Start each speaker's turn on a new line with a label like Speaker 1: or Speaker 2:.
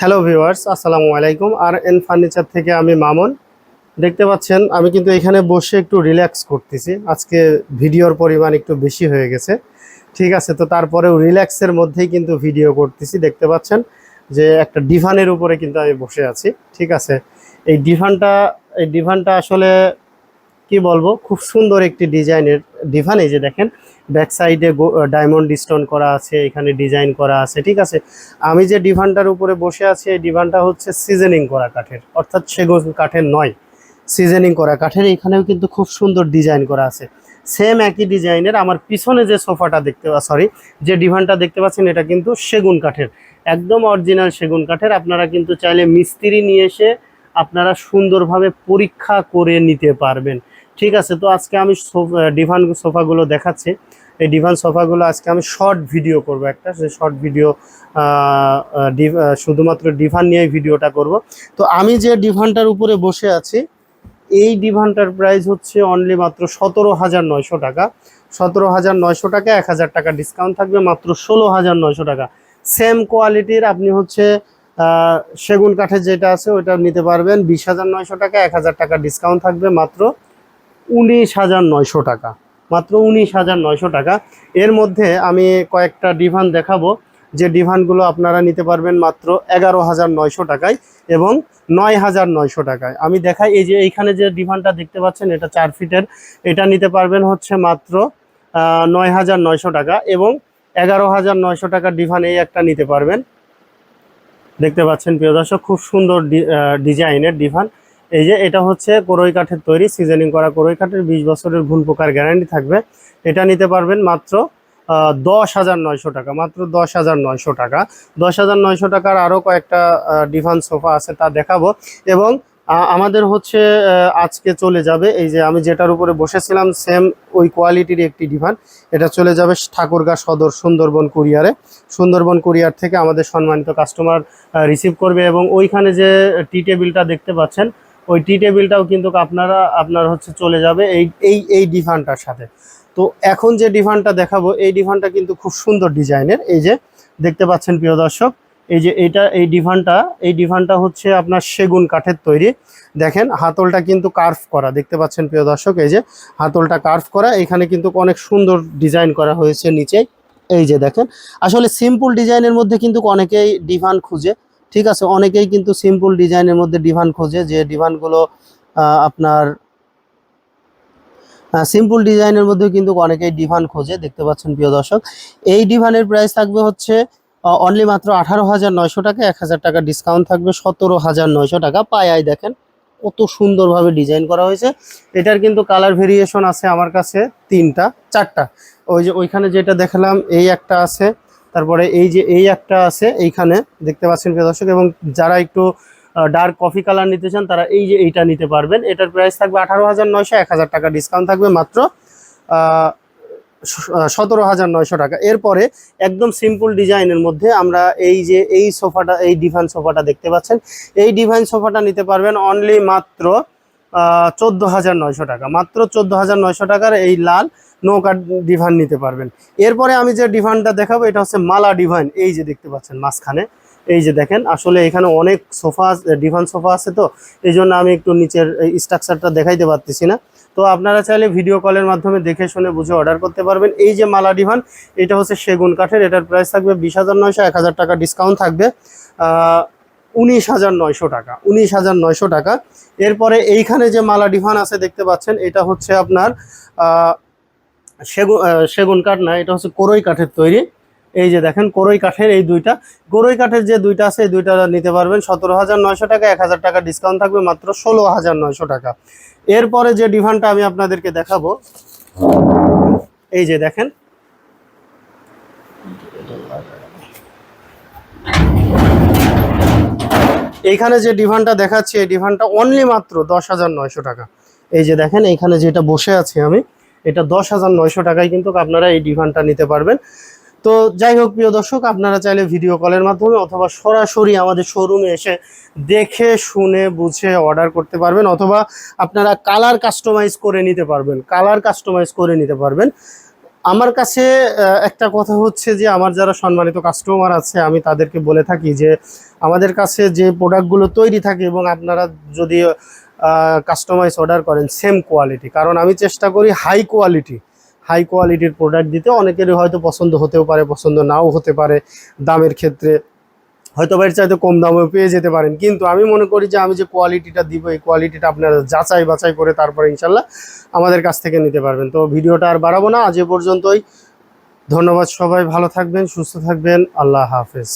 Speaker 1: Hello viewers আসসালামু আলাইকুম। আর N furniture থেকে আমি মামুন। দেখতে পাচ্ছেন, আমি কিন্তু এখানে বসে একটু রিল্যাক্স করতেছি। আজকে ভিডিওর পরিমাণ একটু বেশি হয়ে গেছে। ঠিক আছে, তো তারপরেও রিল্যাক্সের মধ্যেই কিন্তু ভিডিও করতেছি। দেখতে পাচ্ছেন যে একটা ডিভানের উপরে কিন্তু আমি বসে আছি। ঠিক আছে, এই ডিভানটা এই ডিভানটা আসলে কি বলব? খুব সুন্দর একটি ডিজাইনের ডিভান এই যে দেখেন ব্যাক সাইডে ডায়মন্ড স্টোন করা আছে, এখানে ডিজাইন করা আছে, ঠিক আছে? আমি যে ডিভানটার উপরে বসে আছি, এই ডিভানটা হচ্ছে সিজনিং করা কাঠের, অর্থাৎ সেগুন কাঠের নয় সিজনিং করা কাঠের, এখানেও কিন্তু খুব সুন্দর ডিজাইন করা আছে। সেম একই ডিজাইনের আমার পিছনে যে সোফাটা দেখতে সরি যে ডিভানটা দেখতে পাচ্ছেন, এটা কিন্তু সেগুন কাঠের, একদম অরিজিনাল সেগুন কাঠের, আপনারা কিন্তু চাইলে মিস্ত্রি নিয়ে এসে আপনারা সুন্দরভাবে পরীক্ষা করে নিতে পারবেন। ঠিক আছে, তো আজকে আমি ডিভান সোফাগুলো দেখাচ্ছি। এই ডিভান সোফাগুলো আজকে আমি শর্ট ভিডিও করব একটা, সে শর্ট ভিডিও শুধুমাত্র ডিভান নিয়ে ভিডিওটা করব। তো আমি যে ডিভানটার উপরে বসে আছি, এই ডিভানটার প্রাইস হচ্ছে অনলি মাত্র সতেরো হাজার নয়শো টাকা। সতেরো হাজার নয়শো টাকা, এক হাজার টাকা ডিসকাউন্ট থাকবে, মাত্র ষোলো হাজার নয়শো টাকা। সেম কোয়ালিটির আপনি হচ্ছে সেগুন কাঠের যেটা আছে, ওইটা নিতে পারবেন। বিশ হাজার নয়শো টাকা, এক হাজার টাকা ডিসকাউন্ট থাকবে, মাত্র উনিশ হাজার নয়শো টাকা। মাত্র উনিশ হাজার নয়শো টাকা। এর মধ্যে আমি কয়েকটা ডিভান দেখাবো। যে ডিভানগুলো আপনারা নিতে পারবেন মাত্র এগারো হাজার নয়শো টাকায় এবং নয় হাজার নয়শো টাকায়। আমি দেখাই, এই যে এইখানে যে ডিভানটা দেখতে পাচ্ছেন, এটা চার ফিটের। এটা নিতে পারবেন হচ্ছে মাত্র নয় হাজার নয়শো টাকা এবং এগারো হাজার নয়শো টাকার ডিভান এই একটা নিতে পারবেন। দেখতে পাচ্ছেন প্রিয় দর্শক, খুব সুন্দর ডিজাইনের ডিভান। এই যে এটা হচ্ছে কোরই কাঠের তৈরি সিজনিং করা কোরই কাঠের, বিশ বছরের ঘুন পোকার গ্যারান্টি থাকবে। এটা নিতে পারবেন মাত্র দশ হাজার নয়শো টাকা, মাত্র দশ হাজার নয়শো টাকা। দশ হাজার নয়শো টাকার আরও কয়েকটা ডিভান সোফা আছে তা দেখাবো এবং আমাদের হচ্ছে আজকে চলে যাবে এই যে আমি যেটার উপরে বসেছিলাম সেম ওই কোয়ালিটির একটি ডিভান। এটা চলে যাবে ঠাকুরগা সদর সুন্দরবন কুরিয়ারে। সুন্দরবন কুরিয়ার থেকে আমাদের সম্মানিত কাস্টমার রিসিভ করবে এবং ওইখানে যে টি টেবিলটা দেখতে পাচ্ছেন ওই টি টেবিলটাও কিন্তু আপনারা, আপনার হচ্ছে চলে যাবে এই এই এই ডিভানটার সাথে। তো এখন যে ডিভানটা দেখাবো, এই ডিভানটা কিন্তু খুব সুন্দর ডিজাইনের। এই যে দেখতে পাচ্ছেন প্রিয় দর্শক, এই যে এটা, এই ডিভানটা এই ডিভানটা হচ্ছে আপনার সেগুন কাঠের তৈরি। দেখেন, হাতলটা কিন্তু কার্ভ করা, দেখতে পাচ্ছেন প্রিয় দর্শক, এই যে হাতলটা কার্ভ করা, এখানে কিন্তু অনেক সুন্দর ডিজাইন করা হয়েছে নিচে এই যে দেখেন, আসলে সিম্পল ডিজাইনের মধ্যে কিন্তু অনেকেই ডিভান খুঁজে। ঠিক আছে, অনেকেই কিন্তু সিম্পল ডিজাইনের মধ্যে ডিভান খোঁজে, যে ডিভানগুলো আপনার সিম্পল ডিজাইনের মধ্যে কিন্তু অনেকেই ডিভান খোঁজে, দেখতে পাচ্ছেন প্রিয় দর্শক। এই ডিভানের প্রাইস থাকবে হচ্ছে অনলি মাত্র আঠারো হাজার নয়শো টাকা, এক হাজার টাকা ডিসকাউন্ট থাকবে, সতেরো হাজার নয়শো টাকা। পায়ায় দেখেন, কত সুন্দরভাবে ডিজাইন করা হয়েছে। এটার কিন্তু কালার ভেরিয়েশন আছে আমার কাছে তিনটা, চারটা। ওই যে ওইখানে যেটা দেখালাম, এই একটা আছে তারপরে এই যে, এই একটা আছে এইখানে, দেখতে পাচ্ছেন প্রিয় দর্শক, এবং যারা একটু ডার্ক কফি কালার নিতে চান, তারা এই যে এইটা নিতে পারবেন। এটার প্রাইস থাকবে আঠারো হাজার নয়শো, এক হাজার টাকা ডিসকাউন্ট থাকবে মাত্র সতেরো হাজার নয়শো টাকা। এরপরে একদম সিম্পল ডিজাইনের মধ্যে আমরা এই যে, এই সোফাটা, এই ডিভাইন সোফাটা দেখতে পাচ্ছেন। এই ডিভাইন সোফাটা নিতে পারবেন অনলি মাত্র চোদ্দ হাজার নয়শো টাকা। মাত্র চোদ্দ হাজার নয়শো টাকার এই লাল নৌকা ডিভান নিতে পারবেন। এরপরে আমি যে ডিভানটা দেখাবো, এটা হচ্ছে মালা ডিভাইন। এই যে দেখতে পাচ্ছেন মাঝখানে। এই যে দেখেন, আসলে এখানে অনেক সোফা ডিভান সোফা আছে তো, এই জন্য আমি একটু নিচের স্ট্রাকচারটা দেখাইতে পারতেছি না। তো আপনারা চাইলে ভিডিও কলের মাধ্যমে দেখে শুনে বুঝে অর্ডার করতে পারবেন। এই যে মালা ডিভান এটা হচ্ছে সেগুন কাঠের। এটার প্রাইস থাকবে বিশ হাজার নয়শো, এক হাজার টাকা ডিসকাউন্ট থাকবে। উনিশ হাজার নয়শো টাকা, উনিশ হাজার নয়শো টাকা। এরপরে এইখানে যে মালা ডিভান আছে দেখতে পাচ্ছেন, এটা হচ্ছে আপনার সেগুন সেগুন কাঠ না, এটা হচ্ছে কোরই কাঠের তৈরি। এই যে দেখেন, কোরই কাঠের এই দুইটা। কোরই কাঠের যে দুইটা আছে, এই দুইটা নিতে পারবেন সতেরো হাজার নয়শো টাকা, এক হাজার টাকা ডিসকাউন্ট থাকবে মাত্র ষোলো হাজার নয়শো টাকা। এরপরে যে ডিভানটা আমি আপনাদেরকে দেখাবো, এই যে দেখেন। এইখানে যে ডিভানটা দেখাচ্ছি, এই ডিভানটা অনলি মাত্র দশ হাজার নয়শো টাকা। এই যে দেখেন, এইখানে যেটা বসে আছি আমি এটা দশ হাজার নয়শো টাকায় কিন্তু আপনারা এই ডিভানটা নিতে পারবেন। তো যাই হোক, প্রিয় দর্শক, আপনারা চাইলে ভিডিও কলের মাধ্যমে অথবা সরাসরি আমাদের শোরুমে এসে দেখে, শুনে, বুঝে অর্ডার করতে পারবেন অথবা আপনারা কালার কাস্টমাইজ করে নিতে পারবেন। কালার কাস্টমাইজ করে নিতে পারবেন। আমার কাছে একটা কথা হচ্ছে যে, আমার যারা সম্মানিত কাস্টমার আছে, আমি তাদেরকে বলে থাকি যে, আমাদের কাছে যে প্রোডাক্টগুলো তৈরি থাকে এবং আপনারা যদি কাস্টমাইজ অর্ডার করেন সেম কোয়ালিটি কারণ আমি চেষ্টা করি হাই কোয়ালিটি হাই কোয়ালিটির প্রোডাক্ট দিতে। অনেকেরই হয়তো পছন্দ হতেও পারে, পছন্দ নাও হতে পারে দামের ক্ষেত্রে। হয়তো বা এর চাইতে কম দামেও পেয়ে যেতে পারেন। কিন্তু আমি মনে করি যে আমি যে কোয়ালিটিটা দিব, এই কোয়ালিটিটা আপনারা যাচাই বাছাই করে তারপরে ইনশাল্লাহ আমাদের কাছ থেকে নিতে পারবেন। তো ভিডিওটা আর বাড়াবো না, আজ এ পর্যন্তই। ধন্যবাদ সবাই, ভালো থাকবেন, সুস্থ থাকবেন। আল্লাহ হাফেজ।